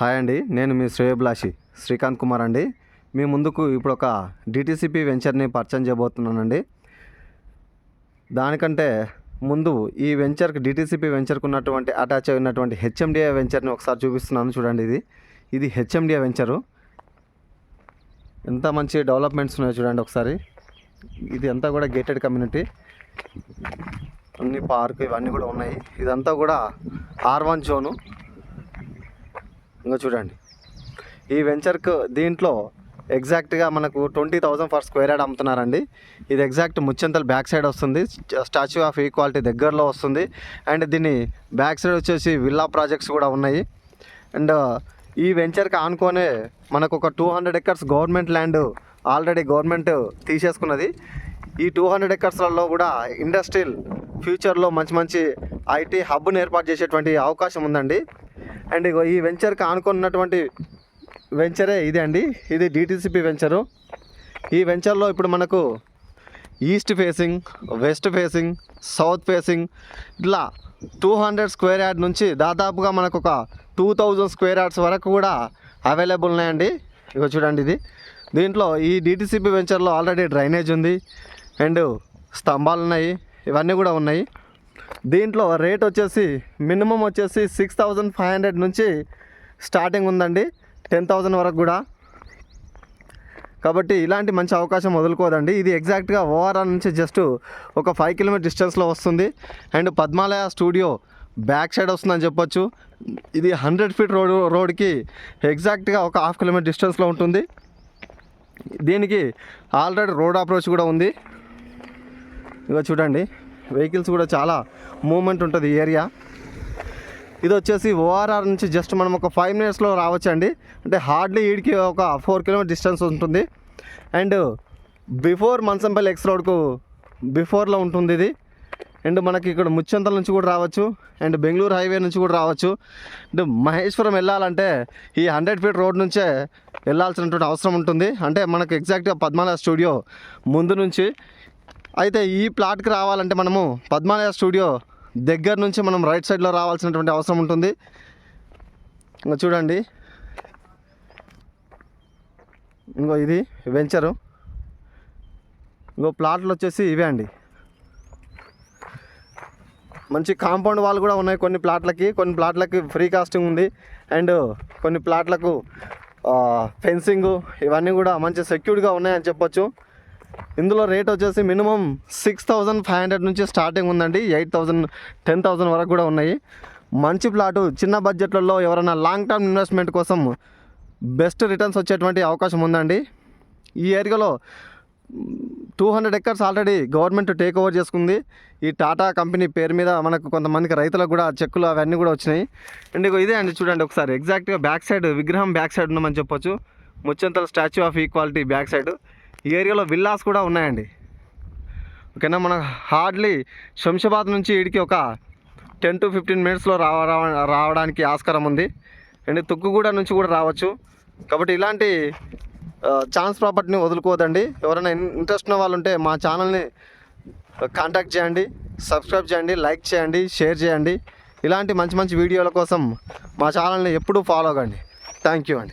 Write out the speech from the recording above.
Hi అండి నేను మీ శ్రేయభిలాషి శ్రీకాంత్ కుమార్ అండి. మీ ముందుకు ఇప్పుడు ఒక డిటీసీపీ వెంచర్ని పరిచయం చేయబోతున్నానండి. దానికంటే ముందు ఈ వెంచర్కి డిటీసీపీ వెంచర్కి ఉన్నటువంటి అటాచ్ అయినటువంటి హెచ్ఎండిఏ వెంచర్ని ఒకసారి చూపిస్తున్నాను చూడండి ఇది. ఇది హెచ్ఎండిఏ వెంచరు. ఎంత మంచి డెవలప్మెంట్స్ ఉన్నాయో చూడండి ఒకసారి. ఇది అంతా కూడా గేటెడ్ కమ్యూనిటీ. అన్ని పార్క్ ఇవన్నీ కూడా ఉన్నాయి. ఇదంతా కూడా ఆర్ వన్ జోను. ఇంకా చూడండి. ఈ వెంచర్కు దీంట్లో ఎగ్జాక్ట్గా మనకు twenty thousand for square yard అమ్ముతున్నారండి. ఇది ఎగ్జాక్ట్ ముచ్చెంతల్ బ్యాక్ సైడ్ వస్తుంది. స్టాచ్యూ ఆఫ్ ఈక్వాలిటీ దగ్గరలో వస్తుంది. అండ్ దీని బ్యాక్ సైడ్ వచ్చేసి విల్లా ప్రాజెక్ట్స్ కూడా ఉన్నాయి. అండ్ ఈ వెంచర్కి ఆనుకొనే మనకు ఒక two hundred acres government land already government తీసేసుకున్నది. ఈ టూ హండ్రెడ్ ఎకర్స్లలో కూడా ఇండస్ట్రియల్ ఫ్యూచర్లో మంచి మంచి ఐటీ హబ్ను ఏర్పాటు చేసేటువంటి అవకాశం ఉందండి. అండ్ ఇగో ఈ వెంచర్కి ఆనుకున్నటువంటి వెంచరే ఇదే అండి. ఇది డిటీసీపీ వెంచరు. ఈ వెంచర్లో ఇప్పుడు మనకు east facing west facing south facing ఇట్లా టూ హండ్రెడ్ స్క్వేర్ యార్డ్ నుంచి దాదాపుగా మనకు ఒక టూ థౌజండ్ స్క్వేర్ యార్డ్స్ వరకు కూడా అవైలబుల్ ఉన్నాయండి. ఇగో చూడండి ఇది. దీంట్లో ఈ డిటీసీపీ వెంచర్లో ఆల్రెడీ డ్రైనేజ్ ఉంది. అండ్ స్తంభాలు ఉన్నాయి ఇవన్నీ కూడా ఉన్నాయి. దీంట్లో రేట్ వచ్చేసి మినిమం వచ్చేసి సిక్స్ థౌజండ్ ఫైవ్ హండ్రెడ్ నుంచి స్టార్టింగ్ ఉందండి. టెన్ థౌజండ్ వరకు కూడా. కాబట్టి ఇలాంటి మంచి అవకాశం వదులుకోదండి. ఇది ఎగ్జాక్ట్గా ఓఆర్ఆర్ నుంచి జస్ట్ ఒక ఫైవ్ కిలోమీటర్ డిస్టెన్స్లో వస్తుంది. And Padmalaya studio back side వస్తుందని చెప్పొచ్చు. ఇది హండ్రెడ్ ఫీట్ రోడ్ రోడ్కి ఎగ్జాక్ట్గా ఒక హాఫ్ కిలోమీటర్ డిస్టెన్స్లో ఉంటుంది. దీనికి ఆల్రెడీ రోడ్ అప్రోచ్ కూడా ఉంది. ఇక చూడండి. వెహికల్స్ కూడా చాలా మూమెంట్ ఉంటుంది ఏరియా. ఇది వచ్చేసి ఓఆర్ఆర్ నుంచి జస్ట్ మనం ఒక ఫైవ్ మినిట్స్లో రావచ్చండి. అంటే హార్డ్లీ ఈడికి ఒక ఫోర్ కిలోమీటర్ డిస్టెన్స్ ఉంటుంది. అండ్ బిఫోర్ మన్సంపల్లి ఎక్స్ రోడ్కు బిఫోర్లో ఉంటుంది ఇది. అండ్ మనకి ఇక్కడ ముచ్చంతల నుంచి కూడా రావచ్చు. అండ్ బెంగళూరు హైవే నుంచి కూడా రావచ్చు. అండ్ మహేశ్వరం వెళ్ళాలంటే ఈ హండ్రెడ్ ఫీట్ రోడ్ నుంచే వెళ్ళాల్సినటువంటి అవసరం ఉంటుంది. అంటే మనకు ఎగ్జాక్ట్గా పద్మనాభ స్టూడియో ముందు నుంచి అయితే ఈ ప్లాట్కి రావాలంటే మనము పద్మాలయ స్టూడియో దగ్గర నుంచి మనం రైట్ సైడ్లో రావాల్సినటువంటి అవసరం ఉంటుంది. ఇంకా చూడండి. ఇంకో ఇది వెంచరు. ఇంకో ప్లాట్లు వచ్చేసి ఇవే అండి. మంచి కాంపౌండ్ వాళ్ళు కూడా ఉన్నాయి కొన్ని ప్లాట్లకి. కొన్ని ప్లాట్లకి ఫ్రీ కాస్టింగ్ ఉంది. అండ్ కొన్ని ప్లాట్లకు ఫెన్సింగ్ ఇవన్నీ కూడా మంచి సెక్యూర్డ్గా ఉన్నాయని చెప్పొచ్చు. ఇందులో రేట్ వచ్చేసి minimum six thousand five hundred నుంచి స్టార్టింగ్ ఉందండి. ఎయిట్ థౌజండ్ టెన్ థౌజండ్ వరకు కూడా ఉన్నాయి. మంచి ప్లాటు చిన్న బడ్జెట్లలో ఎవరైనా లాంగ్ టర్మ్ ఇన్వెస్ట్మెంట్ కోసం బెస్ట్ రిటర్న్స్ వచ్చేటువంటి అవకాశం ఉందండి. ఈ ఏరియాలో two hundred acres already government take over చేసుకుంది. ఈ టాటా కంపెనీ పేరు మీద మనకు కొంతమందికి రైతులకు కూడా చెక్కులు అవన్నీ కూడా వచ్చినాయి. అండ్ ఇదే అండి చూడండి ఒకసారి. ఎగ్జాక్ట్గా బ్యాక్ సైడ్ విగ్రహం బ్యాక్ సైడ్ ఉందని చెప్పొచ్చు. Muchintal statue of equality back side ఈ ఏరియాలో విల్లాస్ కూడా ఉన్నాయండి. ఓకేనా మన హార్డ్లీ శంషాబాద్ నుంచి ఇడికి ఒక టెన్ టు ఫిఫ్టీన్ మినిట్స్లో రావ రావ- రావడానికి ఆస్కారం ఉంది. అండ్ తుక్కుగూడ నుంచి కూడా రావచ్చు. కాబట్టి ఇలాంటి ఛాన్స్ ప్రాపర్టీని వదులుకోవద్దండి. ఎవరైనా ఇంట్రెస్ట్ ఉన్న వాళ్ళు ఉంటే మా ఛానల్ని కాంటాక్ట్ చేయండి సబ్స్క్రైబ్ చేయండి లైక్ చేయండి షేర్ చేయండి. ఇలాంటి మంచి మంచి వీడియోల కోసం మా ఛానల్ని ఎప్పుడూ ఫాలో కండి. థ్యాంక్ యూ అండి.